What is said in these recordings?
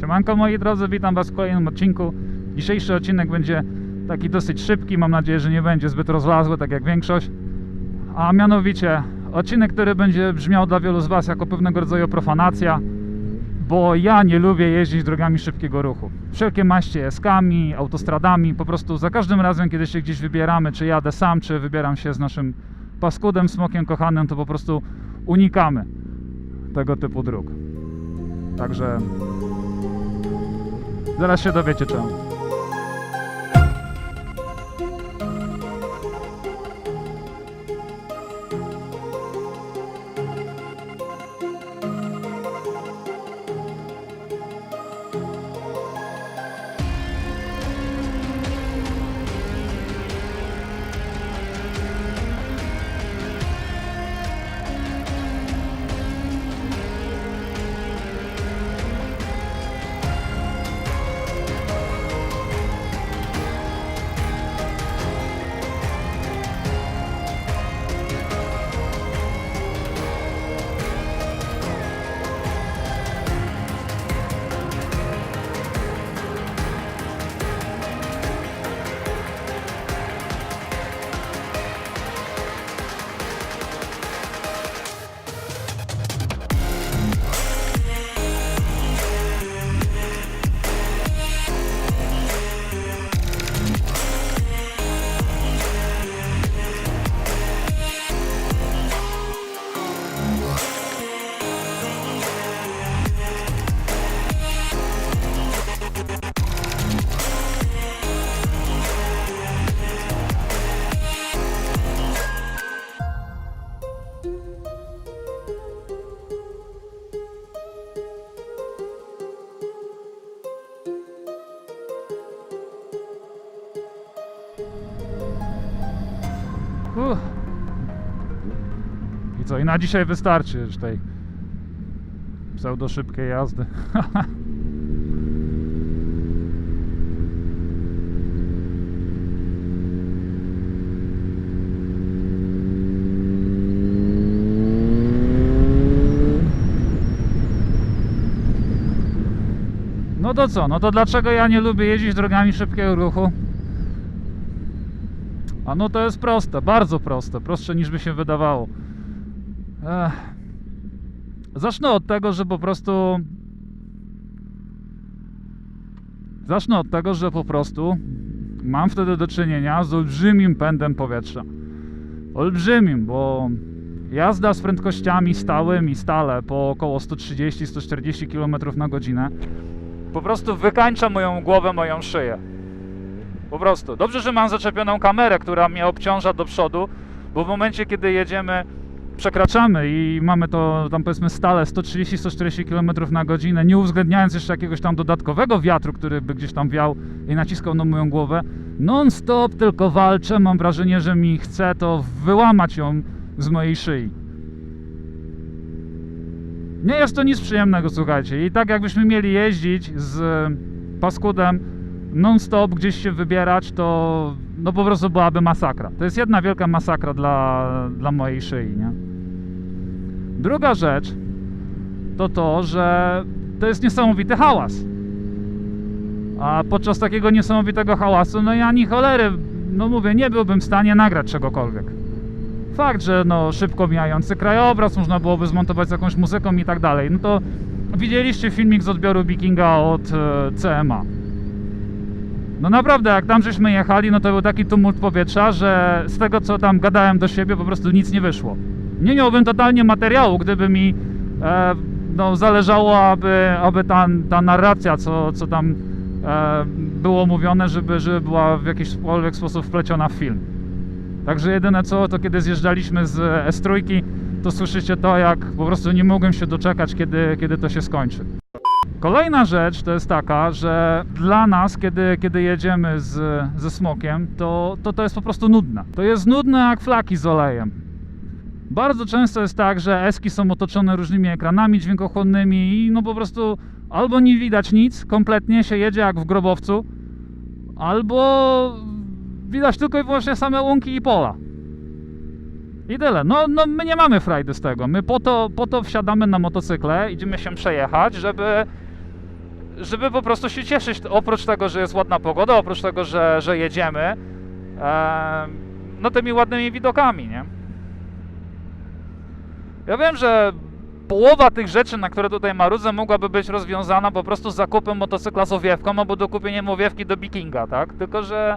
Siemanko moi drodzy, witam was w kolejnym odcinku. Dzisiejszy odcinek będzie taki dosyć szybki, mam nadzieję, że nie będzie zbyt rozlazły, tak jak większość. A mianowicie odcinek, który będzie brzmiał dla wielu z was jako pewnego rodzaju profanacja, bo ja nie lubię jeździć drogami szybkiego ruchu. Wszelkie maście eskami, autostradami, po prostu za każdym razem, kiedy się gdzieś wybieramy, czy jadę sam, czy wybieram się z naszym paskudem, smokiem kochanym, to po prostu unikamy tego typu dróg. Także zaraz się dowiecie czemu. Co, i na dzisiaj wystarczy już tej pseudo szybkiej jazdy. No to co? No to dlaczego ja nie lubię jeździć drogami szybkiego ruchu? A no to jest proste, bardzo proste, prostsze niż by się wydawało. Ech. Zacznę od tego, że po prostu. Zacznę od tego, że po prostu mam wtedy do czynienia z olbrzymim pędem powietrza. Olbrzymim, bo jazda z prędkościami stałymi stale po około 130-140 km na godzinę po prostu wykańcza moją głowę, moją szyję. Po prostu. Dobrze, że mam zaczepioną kamerę, która mnie obciąża do przodu, bo w momencie, kiedy jedziemy, przekraczamy i mamy to tam powiedzmy stale 130-140 km na godzinę, nie uwzględniając jeszcze jakiegoś tam dodatkowego wiatru, który by gdzieś tam wiał i naciskał na moją głowę, non-stop tylko walczę, mam wrażenie, że mi chce to wyłamać ją z mojej szyi. Nie jest to nic przyjemnego, słuchajcie. I tak jakbyśmy mieli jeździć z paskudem non-stop gdzieś się wybierać, to no po prostu byłaby masakra. To jest jedna wielka masakra dla, dla mojej szyi, nie? Druga rzecz to to, że to jest niesamowity hałas. A podczas takiego niesamowitego hałasu, no ja ani cholery, no mówię, nie byłbym w stanie nagrać czegokolwiek. Fakt, że no szybko mijający krajobraz, można byłoby zmontować z jakąś muzyką i tak dalej. No to widzieliście filmik z odbioru Vikinga od e, CMA. No naprawdę, jak tam żeśmy jechali, no to był taki tumult powietrza, że z tego co tam gadałem do siebie, po prostu nic nie wyszło. Nie miałbym totalnie materiału, gdyby mi e, no, zależało, aby, aby ta, ta narracja, co, co tam e, było mówione, żeby, żeby była w jakikolwiek sposób wpleciona w film. Także jedyne co, to kiedy zjeżdżaliśmy z S3, to słyszycie to, jak po prostu nie mogłem się doczekać, kiedy, kiedy to się skończy. Kolejna rzecz to jest taka, że dla nas, kiedy, kiedy jedziemy z, ze smokiem, to, to to jest po prostu nudne. To jest nudne jak flaki z olejem. Bardzo często jest tak, że eski są otoczone różnymi ekranami dźwiękochłonnymi i no po prostu albo nie widać nic, kompletnie się jedzie jak w grobowcu, albo widać tylko i wyłącznie same łąki i pola. I tyle. No, no my nie mamy frajdy z tego. My po to, po to wsiadamy na motocykle, idziemy się przejechać, żeby, żeby po prostu się cieszyć, oprócz tego, że jest ładna pogoda, oprócz tego, że, że jedziemy, em, no tymi ładnymi widokami, nie? Ja wiem, że połowa tych rzeczy, na które tutaj marudzę, mogłaby być rozwiązana po prostu zakupem motocykla z owiewką albo dokupieniem owiewki do Bikinga, tak? Tylko, że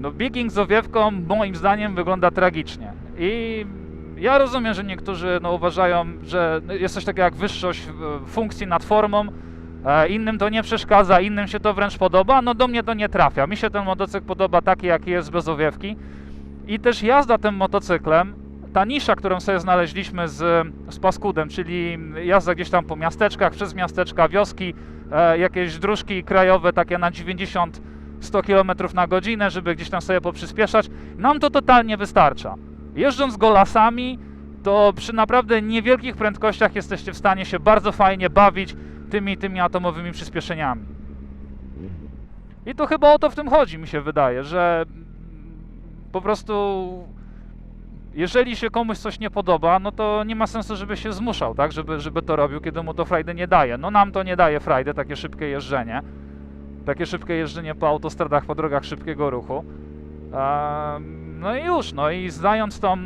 no Biking z owiewką moim zdaniem wygląda tragicznie. I ja rozumiem, że niektórzy no, uważają, że jest coś takiego jak wyższość e, funkcji nad formą, e, innym to nie przeszkadza, innym się to wręcz podoba, no do mnie to nie trafia. Mi się ten motocykl podoba taki, jaki jest bez owiewki. I też jazda tym motocyklem, ta nisza, którą sobie znaleźliśmy z, z Paskudem, czyli jazda gdzieś tam po miasteczkach, przez miasteczka, wioski, e, jakieś dróżki krajowe takie na 90 100 km na godzinę, żeby gdzieś tam sobie poprzyspieszać, nam to totalnie wystarcza. Jeżdżąc go lasami, to przy naprawdę niewielkich prędkościach jesteście w stanie się bardzo fajnie bawić tymi, tymi atomowymi przyspieszeniami. I to chyba o to w tym chodzi, mi się wydaje, że po prostu jeżeli się komuś coś nie podoba, no to nie ma sensu, żeby się zmuszał, tak, żeby, żeby to robił, kiedy mu to frajdy nie daje. No nam to nie daje frajdy, takie szybkie jeżdżenie takie szybkie jeżdżenie po autostradach, po drogach szybkiego ruchu. No i już, no i znając tą,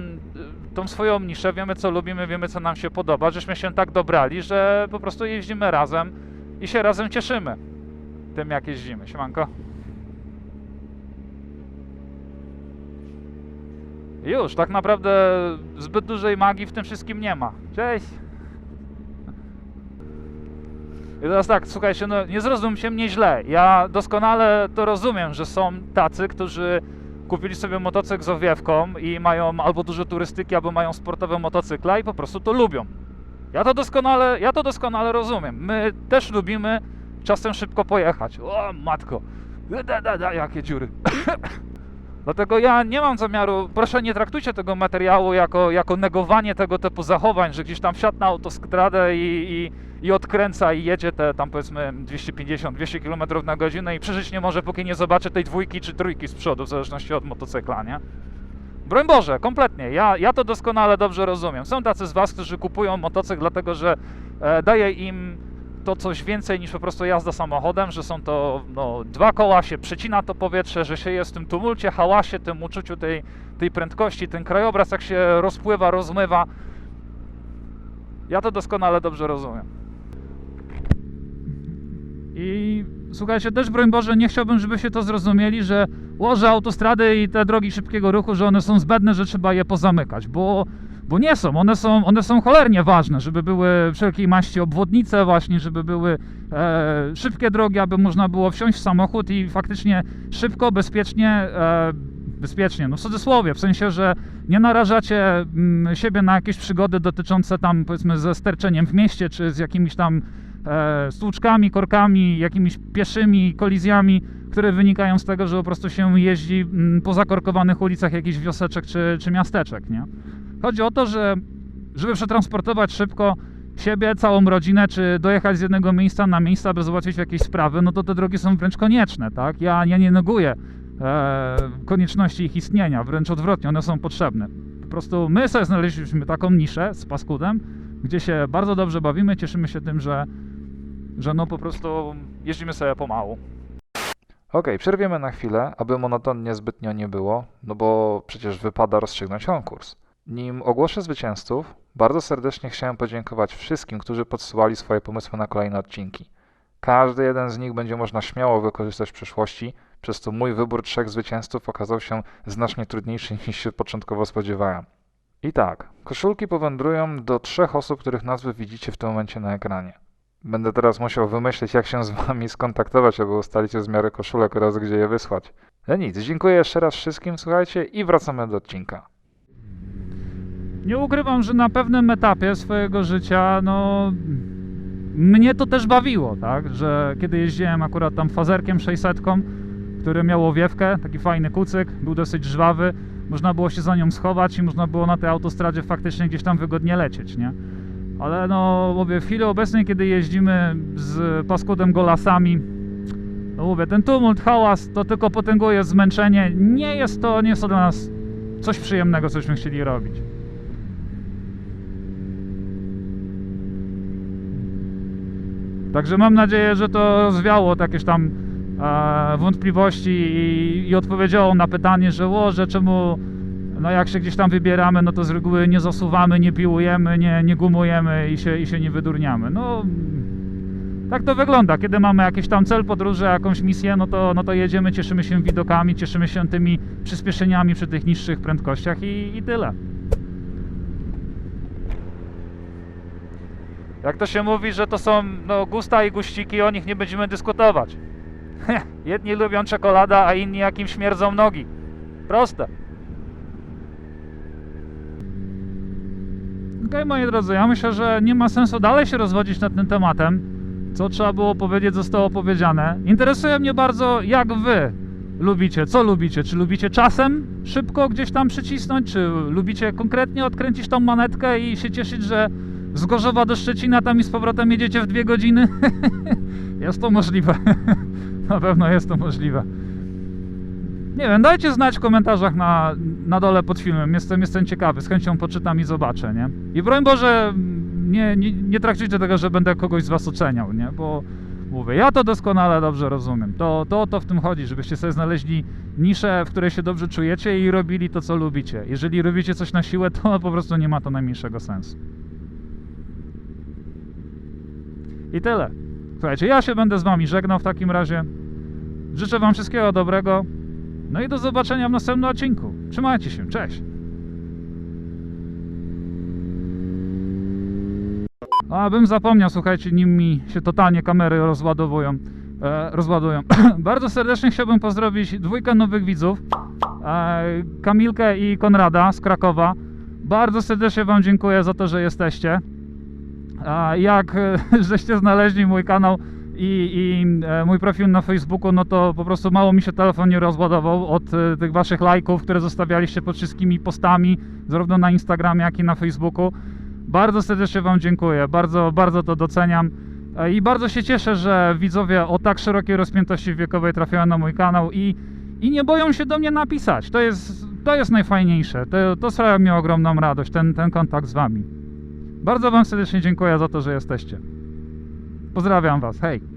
tą swoją niszę, wiemy co lubimy, wiemy co nam się podoba, żeśmy się tak dobrali, że po prostu jeździmy razem i się razem cieszymy tym jak jeździmy. Siemanko. Już, tak naprawdę zbyt dużej magii w tym wszystkim nie ma. Cześć! I teraz tak, słuchajcie, no nie zrozum się mnie źle. Ja doskonale to rozumiem, że są tacy, którzy kupili sobie motocykl z owiewką i mają albo dużo turystyki, albo mają sportowe motocykle i po prostu to lubią. Ja to doskonale, ja to doskonale rozumiem. My też lubimy czasem szybko pojechać. O matko, da, da, da, jakie dziury. Dlatego ja nie mam zamiaru, proszę nie traktujcie tego materiału jako, jako negowanie tego typu zachowań, że gdzieś tam wsiadł na autostradę i, i, i odkręca i jedzie te tam powiedzmy 250-200 km na godzinę i przeżyć nie może, póki nie zobaczy tej dwójki czy trójki z przodu, w zależności od motocykla, nie? Broń Boże, kompletnie. Ja, ja to doskonale dobrze rozumiem. Są tacy z Was, którzy kupują motocykl dlatego, że e, daje im to coś więcej niż po prostu jazda samochodem, że są to no, dwa koła, się przecina to powietrze, że się jest w tym tumulcie, hałasie, tym uczuciu tej, tej prędkości, ten krajobraz jak się rozpływa, rozmywa. Ja to doskonale dobrze rozumiem. I słuchajcie, też broń Boże, nie chciałbym, żeby się to zrozumieli, że łoże autostrady i te drogi szybkiego ruchu, że one są zbędne, że trzeba je pozamykać, bo, bo nie są. One, są. one są cholernie ważne, żeby były wszelkiej maści obwodnice właśnie, żeby były e, szybkie drogi, aby można było wsiąść w samochód i faktycznie szybko, bezpiecznie, e, bezpiecznie, no w cudzysłowie, w sensie, że nie narażacie mm, siebie na jakieś przygody dotyczące tam powiedzmy ze sterczeniem w mieście, czy z jakimiś tam e, stłuczkami, korkami, jakimiś pieszymi kolizjami, które wynikają z tego, że po prostu się jeździ mm, po zakorkowanych ulicach jakichś wioseczek czy, czy miasteczek, nie? Chodzi o to, że żeby przetransportować szybko siebie, całą rodzinę, czy dojechać z jednego miejsca na miejsce, aby załatwić jakieś sprawy, no to te drogi są wręcz konieczne, tak? Ja, ja nie neguję e, konieczności ich istnienia, wręcz odwrotnie, one są potrzebne. Po prostu my sobie znaleźliśmy taką niszę z paskudem, gdzie się bardzo dobrze bawimy, cieszymy się tym, że, że no po prostu jeździmy sobie pomału. Okej, przerwiemy na chwilę, aby monotonnie zbytnio nie było, no bo przecież wypada rozstrzygnąć konkurs. Nim ogłoszę zwycięzców, bardzo serdecznie chciałem podziękować wszystkim, którzy podsyłali swoje pomysły na kolejne odcinki. Każdy jeden z nich będzie można śmiało wykorzystać w przyszłości, przez co mój wybór trzech zwycięzców okazał się znacznie trudniejszy niż się początkowo spodziewałem. I tak, koszulki powędrują do trzech osób, których nazwy widzicie w tym momencie na ekranie. Będę teraz musiał wymyślić, jak się z wami skontaktować, aby ustalić rozmiary koszulek oraz gdzie je wysłać. No nic, dziękuję jeszcze raz wszystkim, słuchajcie, i wracamy do odcinka. Nie ukrywam, że na pewnym etapie swojego życia, no mnie to też bawiło, tak? Że kiedy jeździłem akurat tam fazerkiem 600, który miał owiewkę, taki fajny kucyk, był dosyć żwawy, można było się za nią schować i można było na tej autostradzie faktycznie gdzieś tam wygodnie lecieć, nie? Ale no mówię, w chwili obecnej, kiedy jeździmy z paskudem golasami, no mówię, ten tumult, hałas, to tylko potęguje zmęczenie. Nie jest to, nie jest to dla nas coś przyjemnego, cośmy chcieli robić. Także mam nadzieję, że to rozwiało jakieś tam e, wątpliwości i, i odpowiedziało na pytanie, że o, że czemu no jak się gdzieś tam wybieramy, no to z reguły nie zasuwamy, nie piłujemy, nie, nie gumujemy i się, i się nie wydurniamy. No tak to wygląda. Kiedy mamy jakiś tam cel podróży, jakąś misję, no to, no to jedziemy, cieszymy się widokami, cieszymy się tymi przyspieszeniami przy tych niższych prędkościach i, i tyle. Jak to się mówi, że to są no, gusta i guściki, o nich nie będziemy dyskutować. Jedni lubią czekolada, a inni jakim śmierdzą nogi. Proste. Okej, moi drodzy, ja myślę, że nie ma sensu dalej się rozwodzić nad tym tematem. Co trzeba było powiedzieć, zostało powiedziane. Interesuje mnie bardzo, jak wy lubicie, co lubicie. Czy lubicie czasem szybko gdzieś tam przycisnąć, czy lubicie konkretnie odkręcić tą manetkę i się cieszyć, że z Gorzowa do Szczecina tam i z powrotem jedziecie w dwie godziny? jest to możliwe. Na pewno jest to możliwe. Nie wiem, dajcie znać w komentarzach na, na dole pod filmem. Jestem, jestem ciekawy, z chęcią poczytam i zobaczę, nie? I broń Boże, nie, nie, nie traktujcie tego, że będę kogoś z was oceniał, nie? Bo mówię, ja to doskonale dobrze rozumiem. To, to to w tym chodzi, żebyście sobie znaleźli niszę, w której się dobrze czujecie i robili to, co lubicie. Jeżeli robicie coś na siłę, to po prostu nie ma to najmniejszego sensu. I tyle. Słuchajcie, ja się będę z wami żegnał w takim razie. Życzę wam wszystkiego dobrego. No i do zobaczenia w następnym odcinku. Trzymajcie się, cześć. A bym zapomniał, słuchajcie, nim mi się totalnie kamery rozładowują. E, rozładują. Bardzo serdecznie chciałbym pozdrowić dwójkę nowych widzów. E, Kamilkę i Konrada z Krakowa. Bardzo serdecznie wam dziękuję za to, że jesteście. Jak e, żeście znaleźli mój kanał i, i e, mój profil na Facebooku, no to po prostu mało mi się telefon nie rozładował od e, tych waszych lajków, które zostawialiście pod wszystkimi postami, zarówno na Instagramie, jak i na Facebooku. Bardzo serdecznie wam dziękuję, bardzo, bardzo to doceniam i bardzo się cieszę, że widzowie o tak szerokiej rozpiętości wiekowej trafiają na mój kanał i, i nie boją się do mnie napisać. To jest, to jest najfajniejsze, to, to sprawia mi ogromną radość, ten, ten kontakt z wami. Bardzo Wam serdecznie dziękuję za to, że jesteście. Pozdrawiam Was. Hej.